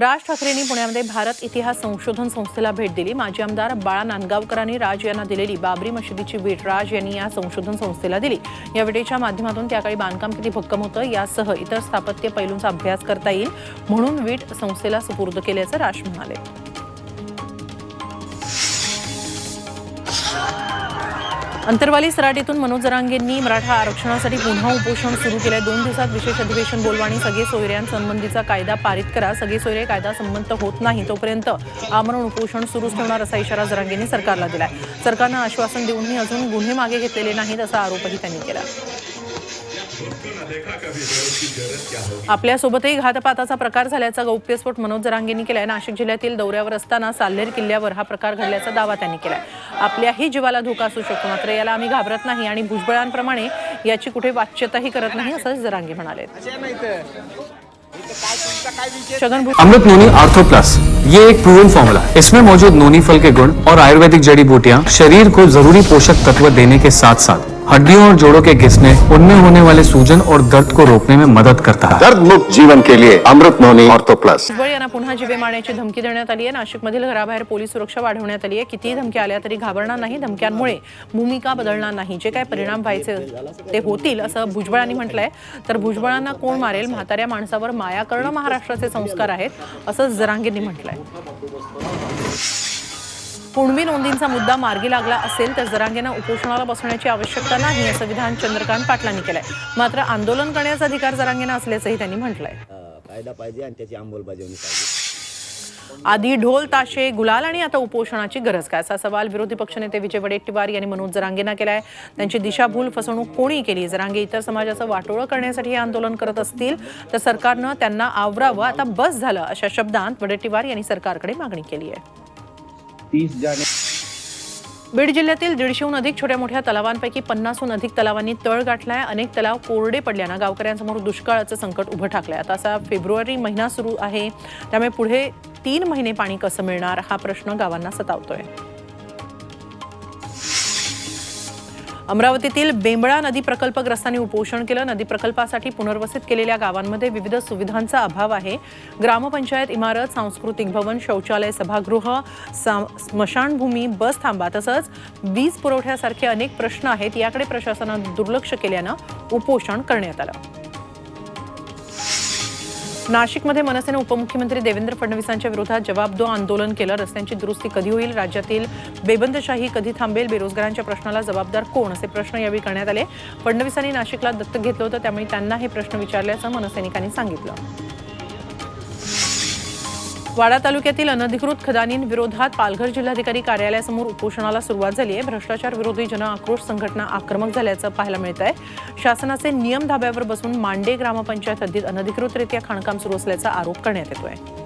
राज ठाकरेंनी पुण्यामध्ये भारत इतिहास संशोधन संस्थेला भेट दिली. माजी आमदार बाळा नांदगावकरांनी राज यांना दिलेली बाबरी मशिदीची भेट राज यांनी या संशोधन संस्थेला दिली. या विटेच्या माध्यमातून त्याकाळी बांधकाम किती भक्कम होतं यासह इतर स्थापत्य पैलूंचा अभ्यास करता येईल म्हणून वीट संस्थेला सुपूर्द केल्याचं राज म्हणाले. अंतरवाली सराटीतून मनोज जरांगेंनी मराठा आरक्षणासाठी पुन्हा उपोषण सुरू केलंय. दोन दिवसात विशेष अधिवेशन बोलवाणी. सगळे सोयऱ्यांसंबंधीचा कायदा पारित करा. सगळे सोयरे कायदा संमत होत नाही. तोपर्यंत आमरण उपोषण सुरूच ठेवणार असा इशारा जरांगेंनी सरकारला दिलाय. सरकारनं आश्वासन देऊनही अजून गुन्हे मागे घेतलेले नाहीत असा आरोपही त्यांनी केला. आपल्यासोबतही घातपाताचा प्रकार झाल्याचा गौप्यस्फोट मनोज जरांगेंनी केलाय. नाशिक जिल्ह्यातील दौऱ्यावर असताना साल्हेर किल्ल्यावर हा प्रकार घडल्याचा दावा त्यांनी केलाय. आपल्याही जीवाला धोका असू शकतो मात्र याला आम्ही घाबरत नाही आणि भुजबळांप्रमाणे याची कुठे वाच्यताही करत नाही असं जरांगे म्हणाले. अमृत नोनी आर्थो प्लस ये एक प्रूवन फॉर्मूला इसमें मौजूद नोनी फल के गुण और आयुर्वेदिक जड़ी बूटियाँ शरीर को जरूरी पोषक तत्व देने के साथ साथ हड्डियों और जोड़ों के घिसने उनमें होने वाले सूजन और दर्द को रोकने में मदद करता है। दर्द मुक्त जीवन के लिए अमृत नोनी ऑर्थो प्लस। यांना पुन्हा जिवे मारण्याची धमकी देण्यात आली आहे. नाशिकमधील घराबाहेर पोलीस सुरक्षा वाढवण्यात आली आहे. कितीही धमक्या आल्या तरी घाबरणार नाही. धमक्यांमुळे भूमिका बदलणार नाही. जे काय परिणाम व्हायचे ते होतील असं भुजबळांनी म्हटलंय. तर भुजबळांना कोण मारेल? म्हाताऱ्या माणसावर माया करणं महाराष्ट्राचे संस्कार आहेत असं जरांगेंनी म्हटलंय. कुणबी नोंदींचा मुद्दा मार्गी लागला असेल तर जरांगेनं उपोषणाला बसण्याची आवश्यकता नाही असं विधान चंद्रकांत पाटलांनी केलंय. मात्र आंदोलन करण्याचा अधिकार जरांगेनं असल्याचंही त्यांनी म्हटलंय. कायदा पाहिजे आणि त्याची अंमलबजावणी पाहिजे. आधी ढोल ताशे गुलाल आणि आता उपोषणाची गरज काय? असा सवाल विरोधी पक्षनेते विजय वडेट्टीवार यांनी मनोज जरांगेंना केलाय. त्यांची दिशाभूल फसवणूक कोणी केली? जरांगे इतर समाजाचं वाटोळं करण्यासाठी हे आंदोलन करत असतील तर सरकारनं त्यांना आवरावं. आता बस झालं अशा शब्दांत वडेट्टीवार यांनी सरकारकडे मागणी केली आहे. तीस जाने बीड जिल्ह्यातील दीडशेहून अधिक छोट्या मोठ्या तलावांपैकी पन्नासहून अधिक तलावांनी तळ गाठलाय. अनेक तलाव कोरडे पडल्यानं गावकऱ्यांसमोर दुष्काळाचं संकट उभं ठाकलंय. आता असा फेब्रुवारी महिना सुरू आहे. त्यामुळे पुढे तीन महिने पाणी कसं मिळणार? हा प्रश्न गावांना सतावतोय. अमरावतीतील बेंबळा नदी प्रकल्पग्रस्तांनी उपोषण केलं. नदी प्रकल्पासाठी पुनर्वसित केलेल्या गावांमध्ये विविध सुविधांचा अभाव आहे. ग्रामपंचायत इमारत सांस्कृतिक भवन शौचालय सभागृह सा- स्मशानभूमी बस थांबा तसंच वीज पुरवठ्यासारखे अनेक प्रश्न आहेत. याकडे प्रशासनानं दुर्लक्ष केल्यानं उपोषण करण्यात आलं. नाशिकमध्ये मनसेनं उपमुख्यमंत्री देवेंद्र फडणवीसांच्या विरोधात जबाबदो आंदोलन केलं. रस्त्यांची दुरुस्ती कधी होईल? राज्यातील बेबंदशाही कधी थांबेल? बेरोजगारांच्या प्रश्नाला जबाबदार कोण? असे प्रश्न यावेळी करण्यात आले. फडणवीसांनी नाशिकला दत्तक घेतलं होतं त्यामुळे त्यांना हे प्रश्न विचारल्याचं मनसैनिकांनी सांगितलं. वाडा तालुक्यातील अनधिकृत खदानींविरोधात पालघर जिल्हाधिकारी कार्यालयासमोर उपोषणाला सुरुवात झाली आहे. भ्रष्टाचार विरोधी जन आक्रोश संघटना आक्रमक झाल्याचं पाहायला मिळत आहे शासनाचे नियम धाब्यावर बसून मांडे ग्रामपंचायत हद्दीत अनधिकृतरित्या खाणकाम सुरू असल्याचा आरोप करण्यात येतोय.